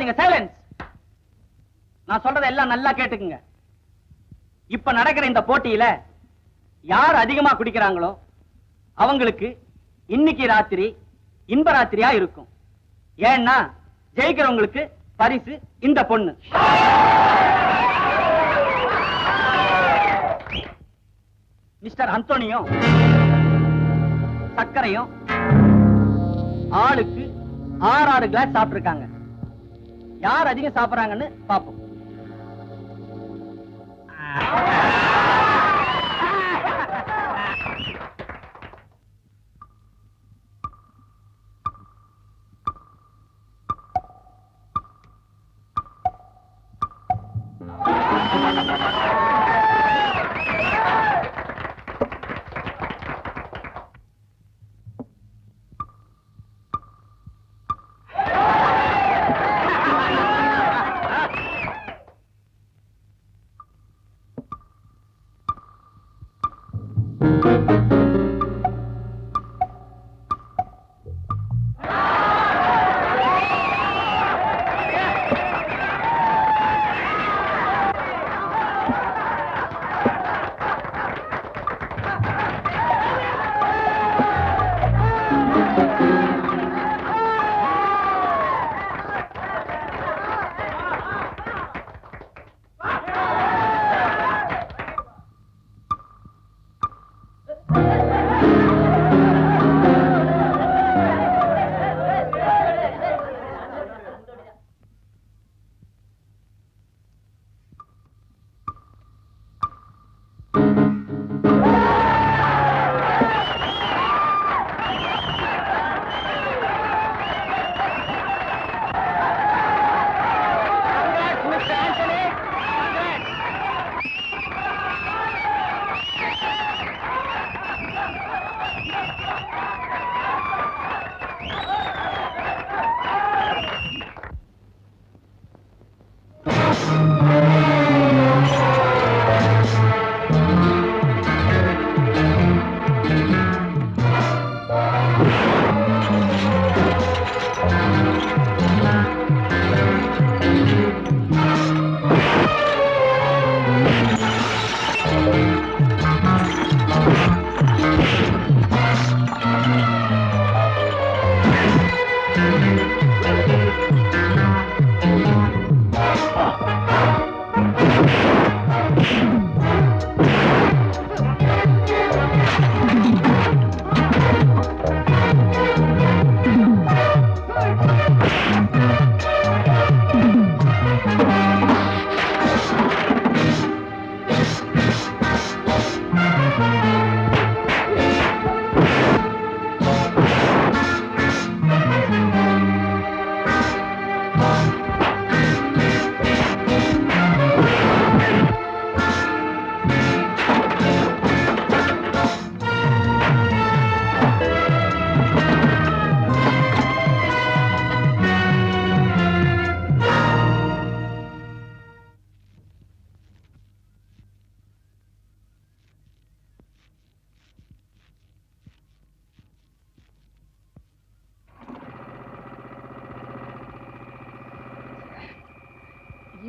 பேசாதீங்க சைலன்ஸ் நான் சொல்றத எல்லாம் நல்லா கேட்டுக்குங்க. இப்ப நடக்கிற இந்த போட்டியில யார் அதிகமா குடிக்கிறாங்களோ அவங்களுக்கு இன்னைக்கு ராத்திரி இன்ப ராத்திரியா இருக்கும். ஏன்னா ஜெயிக்கிறவங்களுக்கு பரிசு இந்த பொண்ணு. மிஸ்டர் அந்தோனியும் சர்க்கரையும் ஆளுக்கு ஆறு ஆறு கிளாஸ் சாப்பிட்டிருக்காங்க. யார் அதிகம் சாப்பிடுறாங்கன்னு பாப்போம்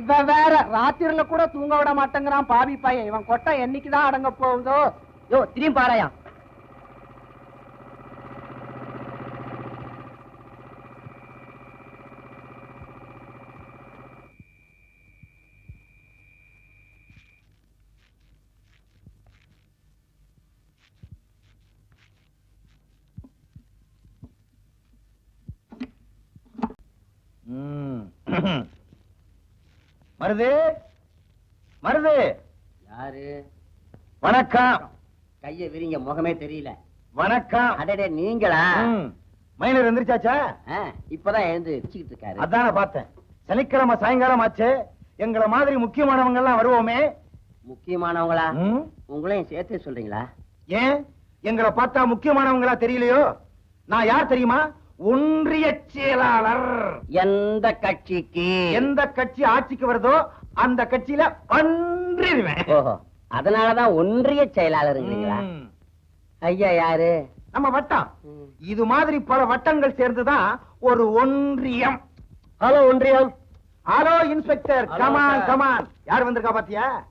இவன் வேற. ராத்திரில கூட தூங்க விட மாட்டேங்கிறான் பாவி பையன். இவன் கொட்டை என்னைக்குதான் அடங்க போகுதோ? யோ திரும்பி பாறையான் மருது? மருது? யாரு? வணக்கம். கைய விரிங்க முகமே தெரியல. வணக்கம். அடடே நீங்களா. மைனர் எந்திரிச்சாச்சா? இப்பதான் எழுந்து வச்சுக்கிட்டு இருக்காரு. அதான பார்த்தேன். சனிக்கிழமை சாயங்காலம் ஆச்சு. எங்கள மாதிரி முக்கியமானவங்க எல்லாம் வருவோமே. முக்கியமானவங்களா. உங்களையும் சேர்த்து சொல்றீங்களா? ஏன்? எங்களை பார்த்தா முக்கியமானவங்களா தெரியலையோ? நான் யார் தெரியுமா? ஒன்றிய செயலாளர் எந்த கட்சிக்கு? எந்த கட்சி ஆட்சிக்கு வருதோ அந்த கட்சியில பன்றிடுவேன். ஓஹோ அதனாலதான் ஒன்றிய செயலாளருங்களா ம். ஐயா யாரு? நம்ம வட்டம். இது மாதிரி பல வட்டங்கள் சேர்ந்துதான் ஒரு ஒன்றியம். ஹலோ ஒன்றியம். Hello inspector. கமான். கமான் யார் வந்திருக்கா பாத்தியா?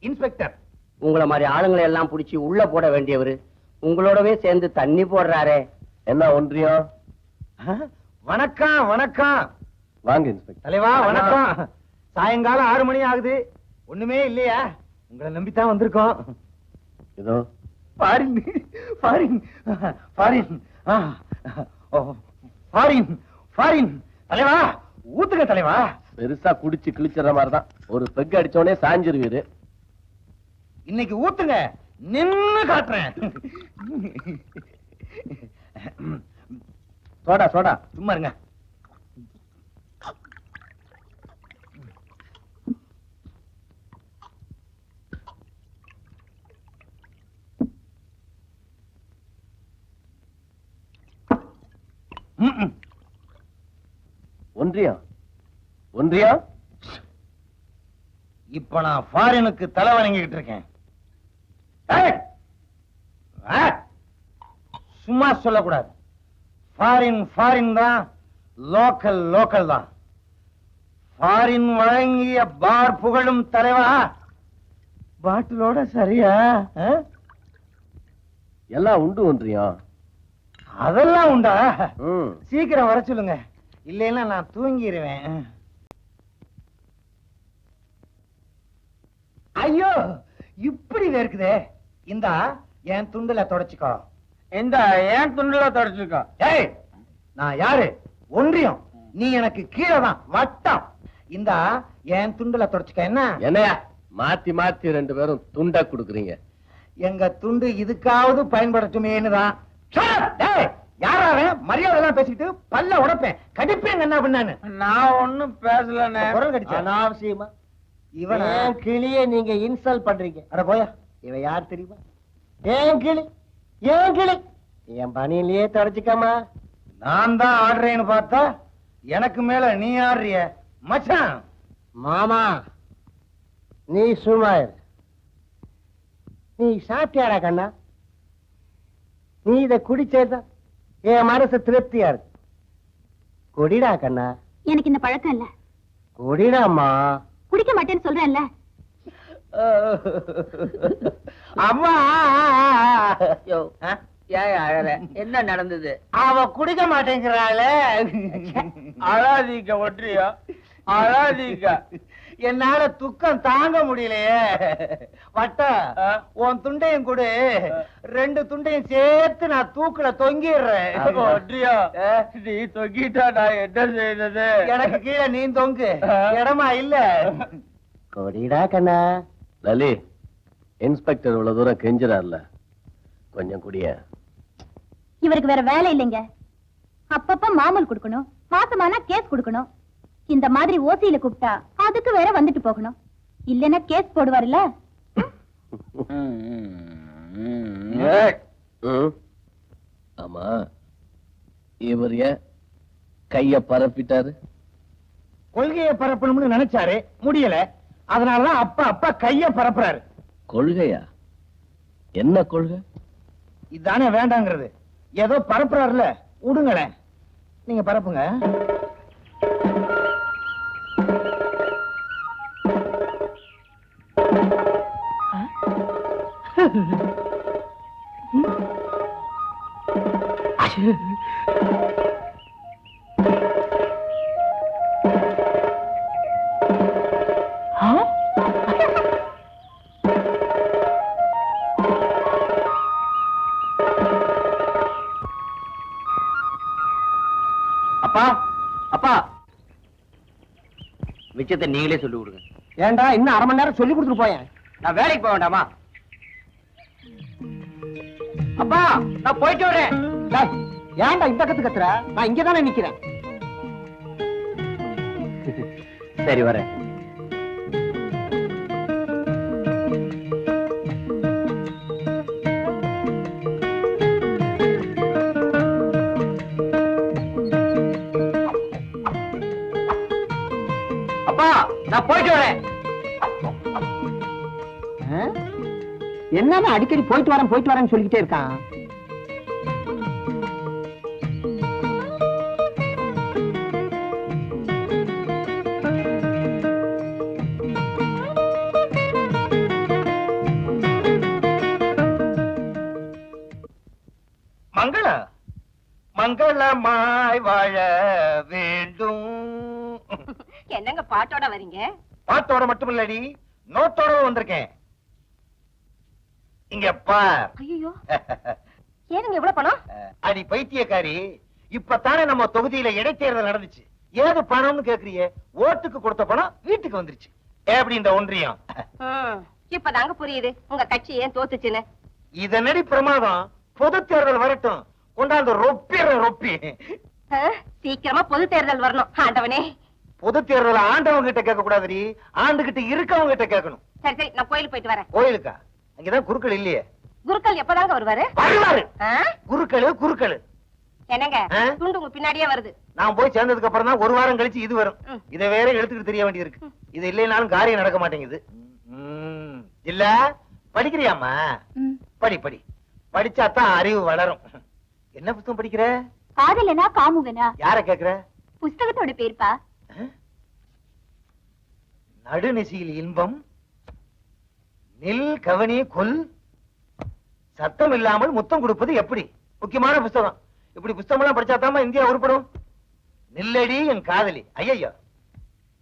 இன்ஸ்பெக்டர். உங்களை மாதிரி ஆளுங்களை எல்லாம் புடிச்சு உள்ள போட வேண்டியவரு உங்களோடவே சேர்ந்து தண்ணி போடுறாரே. என்ன ஒன்றியம்? வணக்கம் வணக்கம். வாங்க இன்ஸ்பெக்டர். தலைவா வணக்கம். சாயங்காலம் ஆறு மணி ஆகுது. ஒண்ணுமே இல்லையா? உங்களை நம்பித்தான் வந்திருக்கோம். இதோ foreign foreign foreign. Foreign foreign. தலைவா ஊத்துங்க தலைவா. பெருசா குடிச்சு கிழிச்சிடுற மாதிரி தான் ஒரு பெக் அடிச்சோடனே சாஞ்சிருவீரு. இன்னைக்கு ஊத்துங்க. நின்னு காட்டுறேன். Soda soda. சும்மா இருங்க. ம்ம். ஒன்றியம் ஒன்றியம் இப்ப நான் ஃபாரினுக்கு தலை வணங்கிக்கிட்டு இருக்கேன். சும்மா சொல்லக்கூடாது. ஃபாரின் ஃபாரின் தான். லோக்கல் லோக்கல் தான். ஃபாரின் வழங்கிய பார் புகழும் தலைவா பாட்டிலோட சரியா? ஆ? எல்லாம் உண்டு ஒன்றியம் அதெல்லாம் உண்டா? சீக்கிரம் வர சொல்லுங்க. இல்லைன்னா நான் தூங்கிடுவேன் ஐயோ இப்படி வேர்க்குதே. இந்தா என் துண்டுல தொடச்சுக்கோ. இந்த ஏன் துண்டுல தொடச்சிருக்கா? ஏய் நான் யாரு? ஒன்றியம். நீ எனக்கு கீழே தான். வட்டம். இந்தா என் துண்டுல தொடச்சுக்க? என்ன? என்னையா? மாத்தி மாத்தி ரெண்டு பேரும் துண்டா குடுக்குறீங்க. எங்க துண்டு இதுக்காவது பயன்படுத்துமேன்னு தான். யாரா அவன்? மரியாதை எல்லாம் பேசிட்டு பல்ல உடைப்பேன். கடிப்பேன் என்ன பண்ணான்னு நான் ஒண்ணும் பேசலண்ணே. குரல் கடிச்சா? அனாவசியமா? இவனா? கிளிய நீங்க இன்சல்ட் பண்றீங்க? அட போயா. இவ யார் தெரியுமா? ஏன் கிளி? ஏன் கிளி என் பணியிலேயே தொடச்சிக்காமா நான் தான் ஆடுறேன்னு பார்த்தா எனக்கு மேல நீ ஆடுறிய மச்சான். மாமா நீ சும்மா இரு. நீ சாப்பிட்டியாடா கண்ணா? நீ இத குடிச்சேதா என் மனசு திருப்தியா இருக்கு. குடிடா கண்ணா. எனக்கு இந்த பழக்கம் இல்ல. குடிடாம்மா. குடிக்க மாட்டேன்னு சொல்றேன்ல. அம்மா! ஆ? ஏன் அழற? என்ன நடந்தது? அவ குடிக்க மாட்டேங்கிறாளே. அழாதீங்க ஒன்றியா அழாதீங்க. என்னால துக்கம் தாங்க முடியலையே. வட்ட? உன் துண்டையும் கொடு. ரெண்டு துண்டையும் சேர்த்து நான் தூக்குல தொங்கிடுறேன். ஒன்றியா நீ தொங்கிட்டா நான் என்ன செய்யறது? எனக்கு கீழே நீ தொங்கு. இடமா இல்ல. குடிடா கண்ணா. லலி இன்ஸ்பெக்டர் இவ்வளவு தூரம் கெஞ்சுறாருல. கொஞ்சம் குடிய. இவருக்கு வேற வேலை இல்லைங்க. அப்பப்ப மாமூல் கொடுக்கணும் மாசமானா கேஸ் கொடுக்கணும். இந்த மாதிரி ஓசியில கூப்பிட்டா அதுக்கு வேற வந்துட்டு போகணும். இல்லன்னா கேஸ் போடுவாருல்ல? ஆமா. இவர் ஏன் கைய பரப்பிட்டாரு? கொள்கையை பரப்பணும்னு நினைச்சாரு முடியல. அதனாலதான் அப்பா அப்பா கைய பரப்புறாரு. கொள்கையா? என்ன கொள்கை? இதானே வேண்டாங்கிறது. ஏதோ பரப்புறாருல விடுங்களேன் நீங்க பரப்புங்க. அப்பா அப்பா. மிச்சத்தை நீங்களே சொல்லி கொடுங்க. ஏன்டா இன்னும் அரை மணி நேரம் சொல்லி கொடுத்துட்டு போயேன்? நான் வேலைக்கு போக வேண்டாமா? அப்பா நான் போயிட்டு வரேன். ஏன்டா இந்த கத்து கத்துற? நான் இங்க தானே நிக்கிறேன். சரி வரேன். என்ன அடிக்கடி போயிட்டு வரேன் போயிட்டு வரேன்னு சொல்லிக்கிட்டே இருக்கான் மங்கள மங்களமாய் வாழ வேண்டும். என்னங்க பாட்டோட வரீங்க? பாட்டோட மட்டும் இல்லடி நோட்டோட வந்திருக்கேன். இங்க பார் ஐயோ ஏனுங்க இவ்வளவு பணம்? அடி பைத்தியக்காரி இப்பதானே நம்ம தொகுதியில இடைத்தேர்தல் நடந்துச்சு. ஏது பணம்னு கேக்குறியே? ஓட்டுக்கு கொடுத்த பணம் வீட்டுக்கு வந்துருச்சு. எப்படி இந்த ஒன்றியம்? இப்பதாங்க புரியுது. உங்க கட்சி ஏன் தோத்துச்சுன்னு? இதனடி பிரமாதம்? பொது தேர்தல் வரட்டும். கொண்டாந்து ரொப்பிற ரொப்பி. சீக்கிரமா பொது தேர்தல் வரணும் ஆண்டவனே. பொது தேர்தல் ஆண்டவங்க கிட்ட கேட்க கூடாதுடி ஆண்டுகிட்ட இருக்கவங்க கிட்ட கேட்கணும். சரி சரி நான் கோயிலுக்கு போயிட்டு வரேன். கோயிலுக்கா? அங்கதான் குருக்கள் இல்லையே. குருக்கள் எப்பதாங்க வருவாரு? வருவாரு? குருக்களு குருக்களு. என்னங்க? துண்டு உங்க பின்னாடியே வருது. நான் போய் சேர்ந்ததுக்கு அப்புறம் தான் ஒரு வாரம் கழிச்சு இது வரும். இதை வேற எடுத்துக்கிட்டு தெரிய வேண்டியிருக்கு இது இல்லைனாலும் காரியம் நடக்க மாட்டேங்குது. இல்ல? படிக்கிறியாமா. படி படி. படிச்சாதான் அறிவு வளரும். என்ன புத்தகம் படிக்கிற? காதலனா காமுகனா? யார கேக்குற? புஸ்தகத்தோட பேர்ப்பா. நடுநிசியில் இன்பம் நில் கவனி கொல். சத்தம் இல்லாமல் முத்தம் கொடுப்பது எப்படி? முக்கியமான புஸ்தகம். இப்படி புஸ்தகம் எல்லாம் படிச்சாதாமா இந்தியா உருப்படும். நில்லடி என் காதலி. ஐயையோ.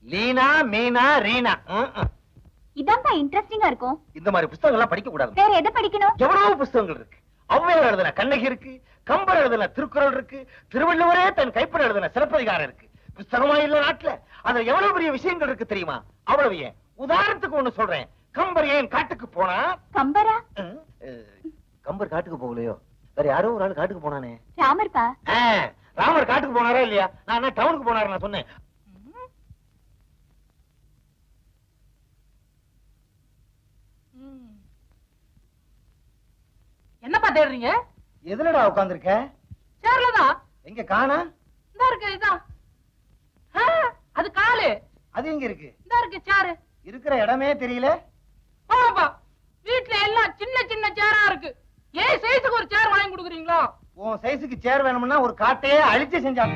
லீனா மீனா ரீனா. இதான்ப்பா இன்ட்ரெஸ்டிங்கா இருக்கும். இந்த மாதிரி புஸ்தகம் எல்லாம் படிக்க கூடாது வேற எதை படிக்கணும்? எவ்வளவு புஸ்தகங்கள் இருக்கு. ஔவையார் எழுதின கண்ணகி இருக்கு. கம்பர் எழுதின திருக்குறள் இருக்கு. திருவள்ளுவரே தன் கைப்பட எழுதின சிலப்பதிகாரம் இருக்கு. புஸ்தகமா இல்ல நாட்டுல. அதுல எவ்வளவு பெரிய விஷயங்கள் இருக்கு தெரியுமா? அவ்வளவு ஏன்? உதாரணத்துக்கு ஒண்ணு சொல்றேன். கம்பர் ஏன் காட்டுக்கு போனா? கம்பரா? கம்பர் காட்டுக்கு போகலையோ? வேற யாரோ ஒரு ஆள் காட்டுக்கு போனானே. ராமர்ப்பா ஆ, ராமர் காட்டுக்கு போனாரா இல்லையா? நான் என்ன டவுனுக்கு போனாரு நான் சொன்னேன். என்னப்பா தேடுறீங்க? எதுலடா உட்கார்ந்திருக்க சேர்லதான் எங்க காணா? இந்த இருக்கு இதான் அது காலு. அது எங்க இருக்கு? இந்த இருக்கு சேரு. இருக்கிற இடமே தெரியல. ஆமாப்பா வீட்டுல எல்லாம் சின்ன சின்ன சேரா இருக்கு. ஏன் சைஸுக்கு ஒரு சேர் வாங்கி கொடுக்குறீங்களா? உன் சைஸுக்கு சேர் வேணும்னா ஒரு காட்டையே அழிச்சு செஞ்சாங்க